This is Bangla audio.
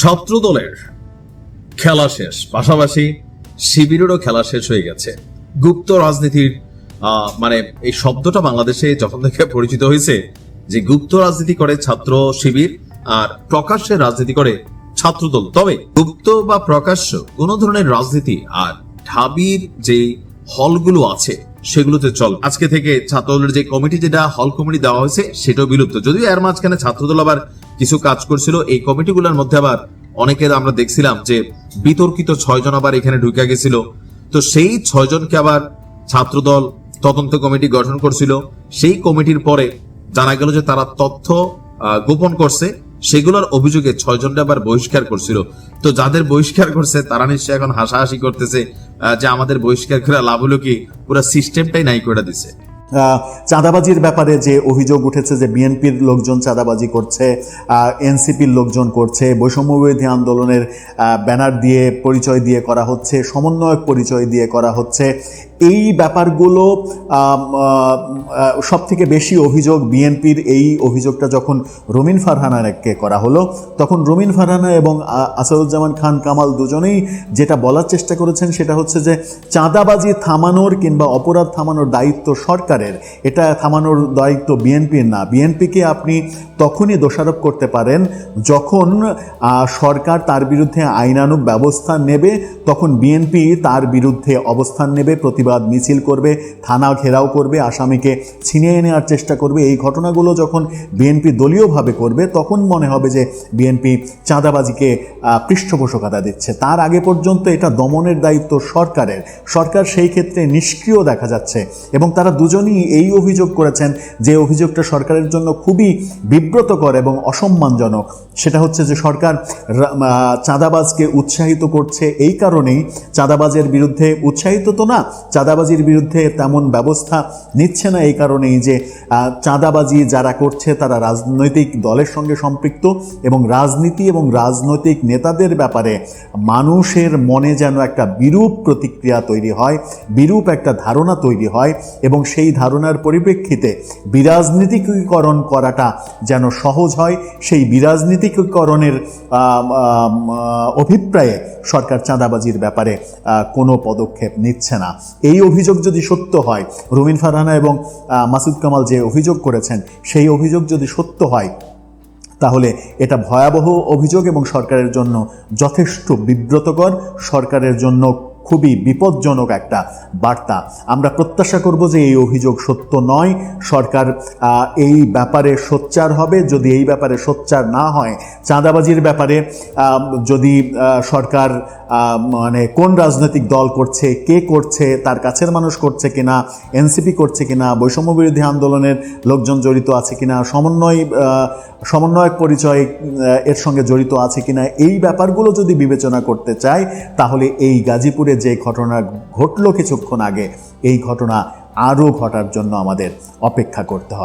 ছাত্র দলের খেলা শেষ। পাশাপাশি শিবিরেরও খেলা শেষ হয়ে গেছে। গুপ্ত রাজনীতির মানে এই শব্দটা বাংলাদেশে যখন থেকে পরিচিত হয়েছে যে গুপ্ত রাজনীতি করে ছাত্র শিবির আর প্রকাশ্যে রাজনীতি করে ছাত্রদল। তবে গুপ্ত বা প্রকাশ্য কোনো ধরনের রাজনীতি আর ঢাবির যে হলগুলো আছে সেগুলোতে চল। আজকে থেকে ছাত্রদলের যে কমিটি যেটা হল কমিটি দেওয়া হয়েছে সেটাও বিলুপ্ত। যদিও এর মাঝখানে ছাত্রদল আবার কিছু কাজ করছিল। এই কমিটিগুলোর মধ্যে আবার অনেকের আমরা দেখছিলাম যে বিতর্কিত ছয়জন আবার এখানে ঢুকে গেছিল। তো সেই ছয়জনকে আবার ছাত্রদল, তদন্ত কমিটি গঠন করছিল। সেই কমিটির পরে জানা গেল যে তারা তথ্য গোপন করছে। সেগুলোর অভিযোগে ছয়জনটা আবার বহিষ্কার করছিল। তো যাদের বহিষ্কার করছে, তারা নিশ্চয়ই এখন হাসাহাসি করতেছে যে আমাদের বহিষ্কার করে লাভ হলো কি? পুরো সিস্টেমটাই নাই করে দিছে। চাঁদাবাজির ব্যাপারে যে অভিযোগ উঠেছে যে বিএনপির লোকজন চাঁদাবাজি করছে এনসিপির লোকজন করছে বৈষম্যবিধি আন্দোলনের ব্যানার দিয়ে পরিচয় দিয়ে করা হচ্ছে, সমন্বয়ক পরিচয় দিয়ে করা হচ্ছে এই ব্যাপারগুলো সব থেকে বেশি অভিযোগ বিএনপির এই অভিযোগটা যখন রমিন ফারহানাকে করা হলো, তখন রমিন ফারহানা এবং আসাদুজ্জামান খান কামাল দুজনেই যেটা বলার চেষ্টা করেছেন সেটা হচ্ছে যে চাঁদাবাজি থামানোর কিংবা অপরাধ থামানোর দায়িত্ব সরকারের, এটা থামানোর দায়িত্ব বিএনপির না। বিএনপিকে আপনি তখনই দোষারোপ করতে পারেন যখন সরকার তার বিরুদ্ধে আইনানুগ ব্যবস্থা নেবে, তখন বিএনপি তার বিরুদ্ধে অবস্থান নেবে, প্রতিবাদ মিছিল করবে, থানা ঘেরাও করবে, আসামিকে ছিনিয়ে নেওয়ার চেষ্টা করবে। এই ঘটনাগুলো যখন বিএনপি দলীয়ভাবে করবে, তখন মনে হবে যে বিএনপি চাঁদাবাজিকে পৃষ্ঠপোষকতা দিচ্ছে। তার আগে পর্যন্ত এটা দমনের দায়িত্ব সরকারের। সরকার সেই ক্ষেত্রে নিষ্ক্রিয় দেখা যাচ্ছে এবং তারা দুজনই এই অভিযোগ করেছেন যে অভিযোগটা সরকারের জন্য খুবই বিব্রতকর এবং অসম্মানজনক। সেটা হচ্ছে যে সরকার চাঁদাবাজকে উৎসাহিত করছে এই কারণেই। চাঁদাবাজের বিরুদ্ধে উৎসাহিত তো না চাঁদাবাজির বিরুদ্ধে তেমন ব্যবস্থা নিচ্ছে না এই কারণেই যে চাঁদাবাজি যারা করছে তারা রাজনৈতিক দলের সঙ্গে সম্পৃক্ত এবং রাজনীতি এবং রাজনৈতিক নেতাদের ব্যাপারে মানুষের মনে যেন একটা বিরূপ প্রতিক্রিয়া তৈরি হয় বিরূপ একটা ধারণা তৈরি হয় এবং সেই ধারণার পরিপ্রেক্ষিতে বিরাজনীতিকীকরণ করাটা যেন সহজ হয় সেই আহ, অভিপ্রায়ে সরকার চাঁদাবাজির ব্যাপারে কোনো পদক্ষেপ নিচ্ছে না। এই অভিযোগ যদি সত্য হয়, রুমিন ফারহানা এবং মাসুদ কামাল যে অভিযোগ করেছেন, সেই অভিযোগ যদি সত্য হয়, তাহলে এটা ভয়াবহ অভিযোগ এবং সরকারের জন্য যথেষ্ট বিব্রতকর, সরকারের জন্য খুবই বিপজ্জনক একটা বার্তা। আমরা প্রত্যাশা করব যে এই অভিযোগ সত্য নয়। সরকার এই ব্যাপারে সোচ্চার হবে। যদি এই ব্যাপারে সোচ্চার না হয়, চাঁদাবাজির ব্যাপারে যদি সরকার মানে কোন রাজনৈতিক দল করছে, কে করছে, তার কাছের মানুষ করছে কিনা, এনসিপি করছে কিনা, বৈষম্য বিরোধী আন্দোলনের লোকজন জড়িত আছে কিনা, সমন্বয় সমন্বয়ক পরিচয় এর সঙ্গে জড়িত আছে কিনা, এই ব্যাপারগুলো যদি বিবেচনা করতে চায়, তাহলে এই গাজীপুরে যে ঘটনা ঘটলো কিছুক্ষণ আগে এই ঘটনা আরও ঘটার জন্য আমাদের অপেক্ষা করতে হবে।